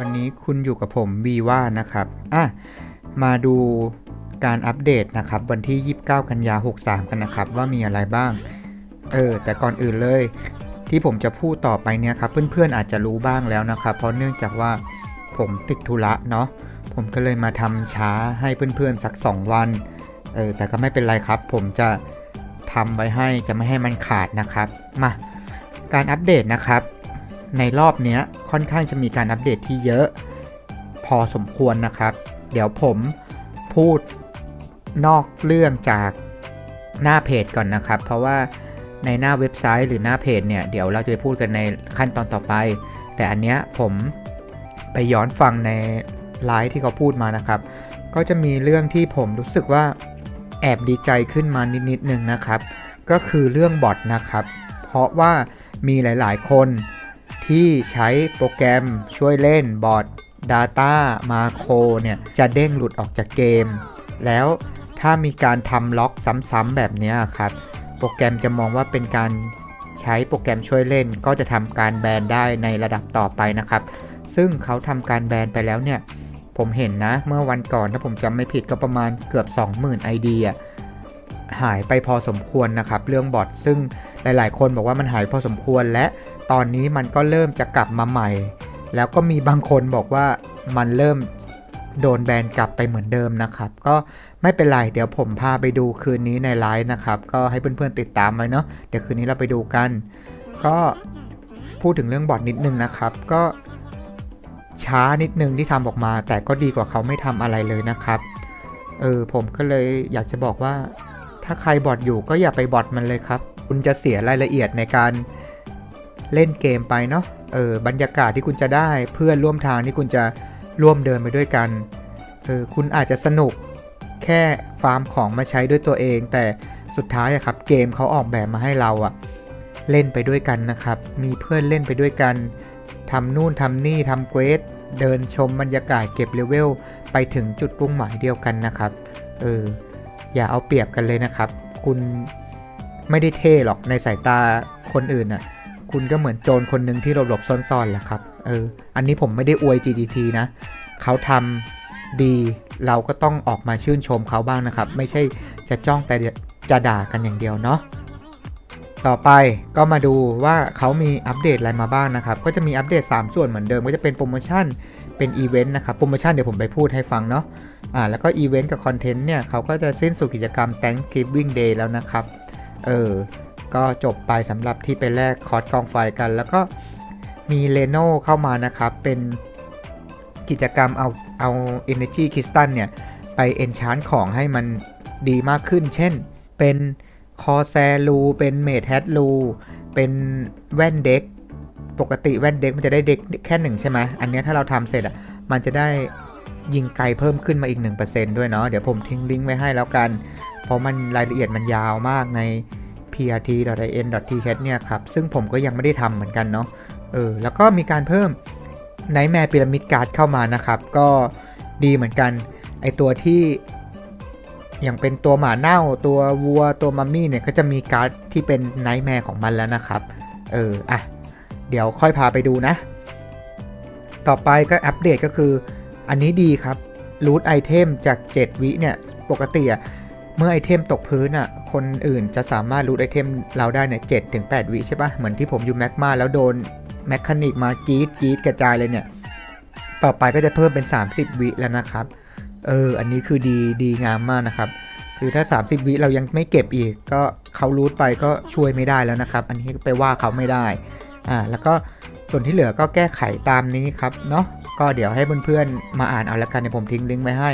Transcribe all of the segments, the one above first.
วันนี้คุณอยู่กับผมวีว่านะครับ อะ มาดูการอัปเดตนะครับ วันที่ 29 กันยา 63 กันนะครับ ว่ามีอะไรบ้าง เออ แต่ก่อนอื่นเลย ที่ผมจะพูดต่อไปเนี่ยครับ เพื่อนๆอาจจะรู้บ้างแล้วนะครับ เพราะเนื่องจากว่าผมติดธุระเนาะ ผมก็เลยมาทำช้าให้เพื่อนๆสัก 2 วัน เออ แต่ก็ไม่เป็นไรครับ ผมจะทำไว้ให้จะไม่ให้มันขาดนะครับ มา การอัปเดตนะครับ ในรอบเนี้ย ค่อนข้างจะมีการอัปเดตที่เยอะ พอสมควรนะครับ เดี๋ยวผมพูดนอกเรื่องจากหน้าเพจก่อนนะครับ เพราะว่าในหน้าเว็บไซต์หรือหน้าเพจเนี่ยเดี๋ยวเราจะไปพูดกันในขั้นตอนต่อไป แต่อันเนี้ยผมไปย้อนฟังในไลฟ์ที่เขาพูดมานะครับ ก็จะมีเรื่องที่ผมรู้สึกว่าแอบดีใจขึ้นมานิดๆนึงนะครับ ก็คือเรื่องบอทนะครับ เพราะว่ามีหลาย ๆ คน ที่ใช้โปรแกรมช่วยเล่นบอท Data Macro เนี่ย จะเด้งหลุดออกจากเกม แล้วถ้ามีการทำล็อกซ้ำๆแบบนี้ครับ โปรแกรมจะมองว่าเป็นการใช้โปรแกรมช่วยเล่น ก็จะทำการแบนได้ในระดับต่อไปนะครับ ซึ่งเขาทำการแบนไปแล้วเนี่ย ผมเห็นนะ เมื่อวันก่อนถ้าผมจำไม่ผิดก็ประมาณเกือบ 20,000 ID อะหายไปพอสมควรนะครับ เรื่องบอทซึ่งหลาย ๆ คนบอกว่ามันหายพอสมควรและ ตอนนี้มันก็เริ่มจะกลับมาใหม่ แล้วก็มีบางคนบอกว่ามันเริ่มโดนแบนกลับไปเหมือนเดิมนะครับ ก็ไม่เป็นไร เดี๋ยวผมพาไปดูคืนนี้ในไลฟ์นะครับ ก็ให้เพื่อนๆติดตามไว้เนาะเดี๋ยวคืนนี้เราไปดูกัน ก็พูดถึงเรื่องบอทนิดนึงนะครับ ก็ช้านิดนึงที่ทำออกมา แต่ก็ดีกว่าเขาไม่ทำอะไรเลยนะครับเออผมก็เลยอยากจะบอกว่า ถ้าใครบอทอยู่ก็อย่าไปบอทมันเลยครับ คุณจะเสียรายละเอียดในการ เล่นเกมไปเนาะเออบรรยากาศที่คุณจะได้เพื่อนร่วมทางที่คุณจะร่วมเดินไปด้วยกันเออคุณอาจจะสนุกแค่ฟาร์มของมาใช้ด้วยตัวเอง แต่สุดท้ายอะครับเกมเขาออกแบบมาให้เราอะเล่นไปด้วยกันนะครับ มีเพื่อนเล่นไปด้วยกันทำนู่นทำนี่ทำเควสเดินชมบรรยากาศเก็บเลเวลไปถึงจุดปุ่งหมายเดียวกันนะครับเอออย่าเอาเปรียบกันเลยนะครับ คุณไม่ได้เท่หรอกในสายตาคนอื่นน่ะ คุณก็เหมือนโจรคนหนึ่งที่หลบหลบซ่อนๆแหละครับเอออันนี้ผมไม่ได้อวย GGT นะเขาทำดีเราก็ต้องออกมาชื่นชมเขาบ้างนะครับ ไม่ใช่จะจ้องแต่จะด่ากันอย่างเดียวเนาะต่อไปก็มาดูว่าเขามีอัปเดตอะไรมาบ้างนะครับ ก็จะมีอัปเดต 3 ส่วนเหมือนเดิม ก็จะเป็นโปรโมชั่นเป็นอีเวนต์นะครับโปรโมชั่นเดี๋ยวผมไปพูดให้ฟังเนาะอ่าแล้วก็อีเวนต์กับคอนเทนต์เนี่ยเขาก็จะสิ้นสุดกิจกรรม Thanksgiving Day แล้วนะครับ เออ ก็จบไปสำหรับที่ไปแลกคอร์สกองไฟกัน แล้วก็มีเลโนเข้ามานะครับ เป็นกิจกรรมเอาเอา Energy Crystal เนี่ย ไปเอนชานของให้มันดีมากขึ้น เช่น เป็นคอแซลูเป็นเมดแฮดลูเป็นแว่นเด็ก ปกติแว่นเด็กมันจะได้เด็กแค่หนึ่งใช่ไหม อันนี้ถ้าเราทำเสร็จอะ มันจะได้ยิงไกลเพิ่มขึ้นมาอีก 1%ด้วยเนาะ เดี๋ยวผมทิ้งลิงก์ไว้ให้แล้วกัน เพราะมันรายละเอียดมันยาวมากใน prt.in.th เนี่ยครับซึ่งผมก็ยังไม่ได้ทำเหมือนกันเนาะเออแล้วก็มีการเพิ่ม n i g h t m a r e Pyramid Card เข้ามานะครับ ก็ดีเหมือนกัน ไอตัวที่อย่างเป็นตัวหมาเน่าตัววัวตัวมัมมี่เนี่ยก็จะมีการ์ดที่เป็น n i g h t m a r e ของมันแล้วนะครับ เอออะเดี๋ยวค่อยพาไปดูนะ ต่อไปก็อัปเดตก็คือ อันนี้ดีครับรูทไอเทมจาก 7 วิเนี่ย ปกติอะ เมื่อไอเทมตกพื้นอะ คนอื่นจะสามารถรูทไอเทมเราได้เนี่ยเจ็ดถึงแปดวิใช่ปะเหมือนที่ผมอยู่แมกมาแล้วโดนแมคคานิกมากีดกีดกระจายเลยเนี่ย ต่อไปก็จะเพิ่มเป็น 30 วิแล้วนะครับ เออ อันนี้คือดีดีงามมากนะครับ คือถ้า 30 วิเรายังไม่เก็บอีก ก็เขารูทไปก็ช่วยไม่ได้แล้วนะครับ อันนี้ไปว่าเขาไม่ได้ อ่า แล้วก็ส่วนที่เหลือก็แก้ไขตามนี้ครับ เนาะ ก็เดี๋ยวให้เพื่อนๆมาอ่านเอาละกันเดี๋ยวผมทิ้งลิงก์ไว้ให้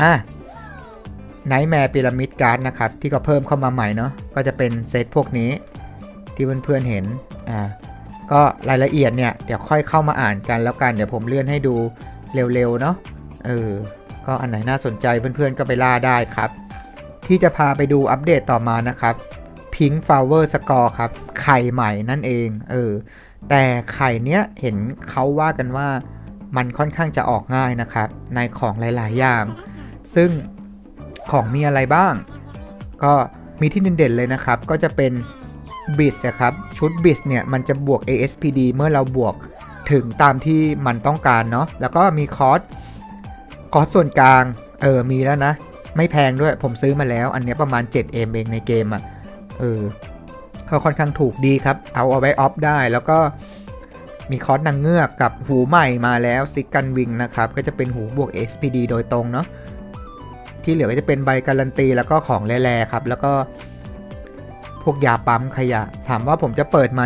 อะ ไนท์แมร์พีระมิดการ์ดนะครับ ที่ก็เพิ่มเข้ามาใหม่เนาะก็จะเป็นเซตพวกนี้ที่เพื่อนๆเห็นอ่าก็รายละเอียดเนี่ยเดี๋ยวค่อยเข้ามาอ่านกันแล้วกันเดี๋ยวผมเลื่อนให้ดูเร็วๆเนาะเออก็อันไหนน่าสนใจเพื่อนๆก็ไปล่าได้ครับ ที่จะพาไปดูอัปเดตต่อมานะครับ Pink Flower Score ครับ ไข่ใหม่นั่นเองเออแต่ไข่เนี้ยเห็นเขาว่ากันว่ามันค่อนข้างจะออกง่ายนะครับ ในของหลายๆอย่าง ซึ่ง ของมีอะไรบ้าง ก็มีที่เด่นๆเลยนะครับ ก็จะเป็นบิสนะครับ ชุดบิสเนี่ย มันจะบวก ASPD เมื่อเราบวกถึงตามที่มันต้องการเนาะแล้วก็มีคอร์สคอร์สส่วนกลาง เออ มีแล้วนะ ไม่แพงด้วยผมซื้อมาแล้ว อันนี้ประมาณ7เอมเองในเกมอะ่ะเออก็ค่อนข้างถูกดีครับ เอาเอาไว้ออฟได้ แล้วก็มีคอร์สนางเงือกกับหูใหม่มาแล้วซิกกันวิงนะครับ ก็จะเป็นหูบวก SPD โดยตรงเนาะ ที่เหลือก็จะเป็นใบการันตีแล้วก็ของแร่ๆครับ แล้วก็พวกยาปั๊มขยะ ถามว่าผมจะเปิดไหม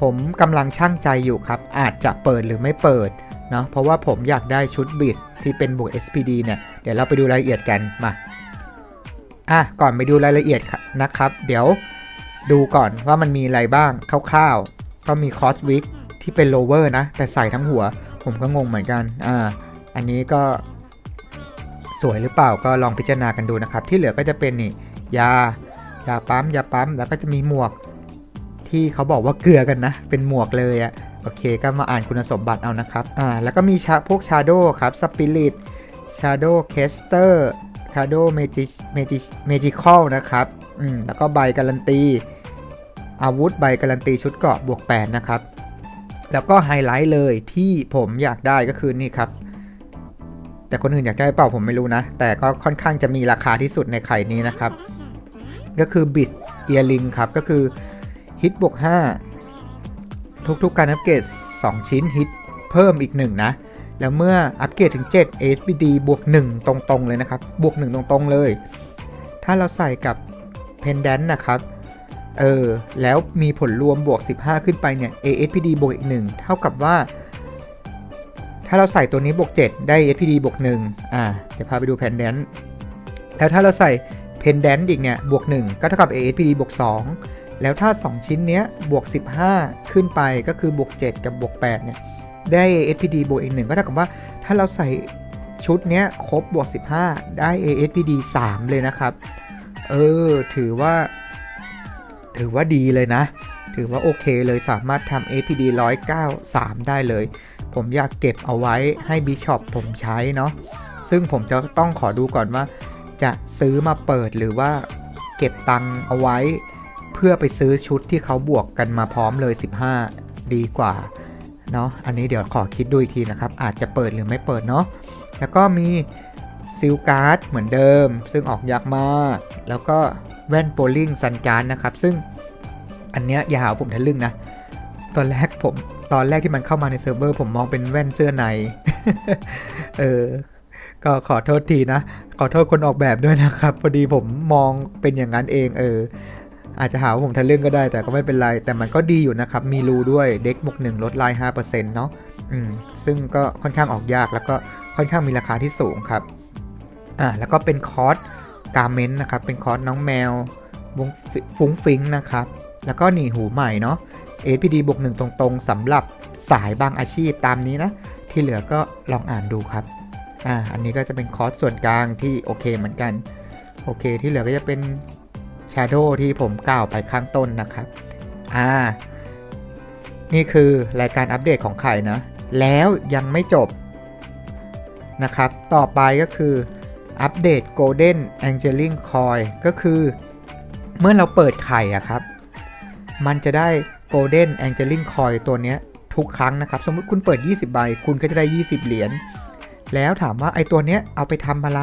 ผมกำลังช่างใจอยู่ครับ อาจจะเปิดหรือไม่เปิดเนาะเพราะว่าผมอยากได้ชุดบิดที่เป็นบวก SPD เนี่ยเดี๋ยวเราไปดูรายละเอียดกันมาอะก่อนไปดูรายละเอียดนะครับ เดี๋ยวดูก่อนว่ามันมีอะไรบ้างคร่าวๆก็มีคอสวิกที่เป็นโลเวอร์นะ แต่ใส่ทั้งหัว ผมก็งงเหมือนกันอ่าอันนี้ก็ สวยหรือเปล่าก็ลองพิจารณากันดูนะครับ ที่เหลือก็จะเป็นนี่ยายาปั๊มยาปั๊มแล้วก็จะมีหมวก ที่เขาบอกว่าเกลือกันนะ เป็นหมวกเลยอะโอเคก็มาอ่านคุณสมบัติเอานะครับอ่าแล้วก็มีชาพวกชาโดครับสปิริตชาโดเคสเตอร์ชาโดเมจิเมจิเมจิคอลนะครับอืมแล้วก็ใบการันตี อาวุธใบการันตีชุดเกราะบวก 8 นะครับ แล้วก็ไฮไลท์เลยที่ผมอยากได้ก็คือนี่ครับ แต่คนอื่นอยากได้เปล่าผมไม่รู้นะ แต่ก็ค่อนข้างจะมีราคาที่สุดในไข่นี้นะครับ ก็คือบิสเอียริงครับ ก็คือฮิตบวก5ทุกๆการอัปเกรด2 ชิ้นฮิตเพิ่มอีก 1 นะ แล้วเมื่ออัปเกรดถึง 7 HBD บวก 1 ตรงๆ เลยนะครับ บวก 1 ตรงๆ เลย ถ้าเราใส่กับ Pendant นะครับ เออ แล้วมีผลรวมบวก 15 ขึ้นไปเนี่ย ASPD บวกอีก 1 เท่ากับว่า ถ้าเราใส่ตัวนี้บวก7 ได้ SPD บวก1อ่าเดี๋ยวพาไปดู Pendant แล้วถ้าเราใส่ Pendant อีกเนี่ยบวก 1 ก็เท่ากับ ASPD บวก 2 แล้วถ้า 2 ชิ้นเนี้ยบวก 15 ขึ้นไปก็คือบวก 7 กับบวก8เนี่ยได้ ASPD บวกอีก1ก็เท่ากับว่าถ้าเราใส่ชุดเนี้ยครบบวก 15 ได้ ASPD 3 เลยนะครับ เออ ถือว่า ถือว่าดีเลยนะ ถือว่าโอเคเลยสามารถทำ APD 193 ได้เลย ผมอยากเก็บเอาไว้ให้บิชอปผมใช้เนาะซึ่งผมจะต้องขอดูก่อนว่า จะซื้อมาเปิดหรือว่าเก็บตังเอาไว้ เพื่อไปซื้อชุดที่เขาบวกกันมาพร้อมเลย 15 ดีกว่าเนาะอันนี้เดี๋ยวขอคิดดูอีกทีนะครับ อาจจะเปิดหรือไม่เปิดเนาะแล้วก็มีซิลการ์ดเหมือนเดิม ซึ่งออกยากมากแล้วก็แว่นโบลิ่งซันการ์ดนะครับ ซึ่งอันเนี้ยยาหาผมทะลึ่งนะตอนแรกผม ตอนแรกที่มันเข้ามาในเซิร์ฟเวอร์ผมมองเป็นแว่นเสื้อใน เออ ก็ขอโทษทีนะ ขอโทษคนออกแบบด้วยนะครับ พอดีผมมองเป็นอย่างนั้นเอง เออ อาจจะหาว่าผมทะลึ่งก็ได้ แต่ก็ไม่เป็นไร แต่มันก็ดีอยู่นะครับ มีรูด้วย เด็กบวกหนึ่งลดลาย5%เนาะ อืม ซึ่งก็ค่อนข้างออกยากแล้วก็ค่อนข้างมีราคาที่สูงครับ อ่า แล้วก็เป็นคอร์สการเมนต์นะครับ เป็นคอร์สน้องแมววงฟิฟุ้งฟิงนะครับ แล้วก็หนีหูใหม่เนาะ APD บวกหนึ่งตรงๆสำหรับสายบางอาชีพตามนี้นะ ที่เหลือก็ลองอ่านดูครับอ่าอันนี้ก็จะเป็นคอร์สส่วนกลางที่โอเคเหมือนกัน โอเค ที่เหลือก็จะเป็น Shadow ที่ผมกล่าวไปข้างต้นนะครับอ่านี่คือรายการอัปเดตของไข่นะ แล้วยังไม่จบนะครับ ต่อไปก็คืออัปเดต Golden Angeling Coin ก็คือ เมื่อเราเปิดไข่อะครับ มันจะได้ Golden Angeling Coin ตัวเนี้ยทุกครั้งนะครับ สมมุติคุณเปิด 20 ใบ คุณก็จะได้ 20 เหรียญ แล้วถามว่าไอตัวเนี้ยเอาไปทำอะไร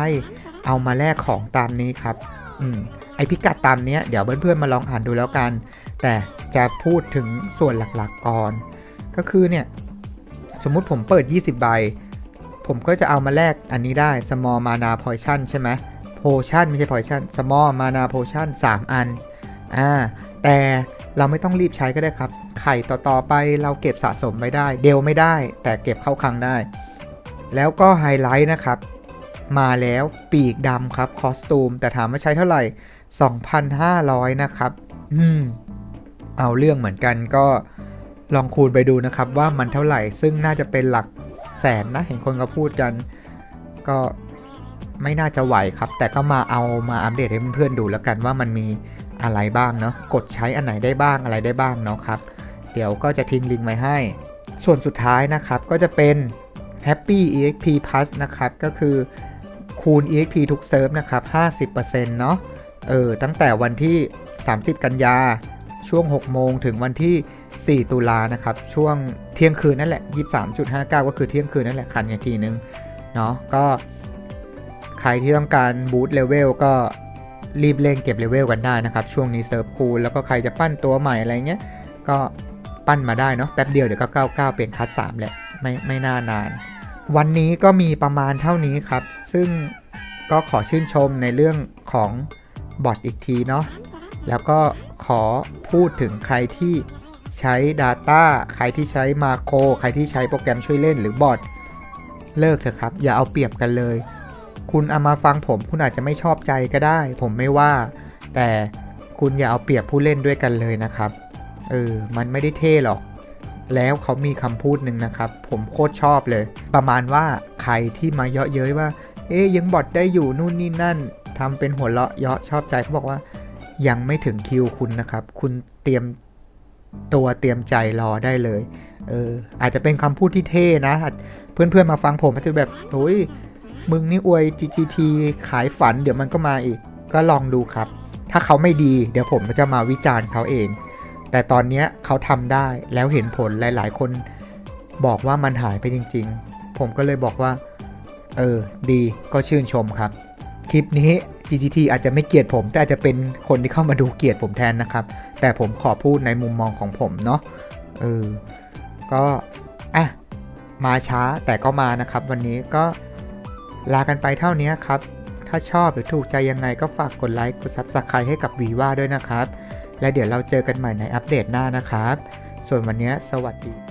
เอามาแลกของตามนี้ครับ อืม ไอพิกัดตามเนี้ยเดี๋ยวเพื่อนๆมาลองอ่านดูแล้วกัน แต่จะพูดถึงส่วนหลักๆก่อน ก็คือเนี่ย สมมุติผมเปิด 20 ใบ ผมก็จะเอามาแลกอันนี้ได้ small mana potion ใช่ไหม potion ไม่ใช่ potion small mana potion 3 อัน อ่า แต่ เราไม่ต้องรีบใช้ก็ได้ครับ ไข่ต่อๆไปเราเก็บสะสมไม่ได้ เดลไม่ได้ แต่เก็บเข้าคลังได้ แล้วก็ไฮไลท์นะครับ มาแล้วปีกดำครับคอสตูม แต่ถามว่าใช้เท่าไหร่ 2,500 นะครับ อืม เอาเรื่องเหมือนกันก็ลองคูณไปดูนะครับ ว่ามันเท่าไหร่ ซึ่งน่าจะเป็นหลักแสนนะ เห็นคนก็พูดกัน ก็ไม่น่าจะไหวครับ แต่ก็มาเอามาอัปเดตให้เพื่อนๆดูแล้วกันว่ามันมี อะไรบ้างเนาะกดใช้อันไหนได้บ้างอะไรได้บ้างเนาะครับ เดี๋ยวก็จะทิ้งลิงก์ไว้ให้ ส่วนสุดท้ายนะครับก็จะเป็น Happy EXP Plus นะครับ ก็คือคูณ EXP ทุกเซิร์ฟนะครับ 50%เนาะเออตั้งแต่วันที่ 30 กันยา ช่วง 6 โมงถึงวันที่ 4 ตุลานะครับ ช่วงเที่ยงคืนนั่นแหละ 23.59 ก็คือเที่ยงคืนนั่นแหละ คันกันทีนึง เนาะก็ใครที่ต้องการบูตเลเวลก็ รีบเร่งเก็บเลเวลกันได้นะครับ ช่วงนี้เซิร์ฟคูลแล้วก็ใครจะปั้นตัวใหม่อะไรเงี้ย ก็ปั้นมาได้เนาะแป๊บเดียวเดี๋ยวก็99 เป็นคัส3แหละไม่ไม่น่านาน วันนี้ก็มีประมาณเท่านี้ครับ ซึ่งก็ขอชื่นชมในเรื่องของบอทอีกทีเนาะแล้วก็ขอพูดถึงใครที่ใช้ Data ใครที่ใช้มาโครใครที่ใช้โปรแกรมช่วยเล่นหรือบอทเลิกเถอะครับ อย่าเอาเปรียบกันเลย คุณเอามาฟังผมคุณอาจจะไม่ชอบใจก็ได้ ผมไม่ว่า แต่คุณอย่าเอาเปรียบผู้เล่นด้วยกันเลยนะครับ เออ มันไม่ได้เท่หรอก แล้วเขามีคำพูดหนึ่งนะครับ ผมโคตรชอบเลย ประมาณว่าใครที่มาเยาะเย้ยว่า เอ๊ยยังบอทได้อยู่นู่นนี่นั่นทำเป็นหัวเราะเยาะชอบใจเขาบอกว่า ยังไม่ถึงคิวคุณนะครับ คุณเตรียมตัวเตรียมใจรอได้เลย เออ อาจจะเป็นคำพูดที่เท่นะ เพื่อนๆมาฟังผมอาจจะแบบโอ้ย มึงนี่อวย GGT ขายฝันเดี๋ยวมันก็มาอีก ก็ลองดูครับ ถ้าเขาไม่ดีเดี๋ยวผมก็จะมาวิจารณ์เขาเอง แต่ตอนนี้เขาทำได้แล้วเห็นผลหลาย ๆ คนบอกว่ามันหายไปจริง ๆ ผมก็เลยบอกว่า เออ ดีก็ชื่นชมครับ คลิปนี้ GGT อาจจะไม่เกลียดผม แต่อาจจะเป็นคนที่เข้ามาดูเกลียดผมแทนนะครับ แต่ผมขอพูดในมุมมองของผมเนาะเออก็อะมาช้าแต่ก็มานะครับ วันนี้ก็ ลากันไปเท่านี้ครับ ถ้าชอบหรือถูกใจยังไงก็ฝากกดไลค์กด Subscribe ให้กับวีว่าด้วยนะครับ และเดี๋ยวเราเจอกันใหม่ในอัปเดตหน้านะครับ ส่วนวันนี้สวัสดี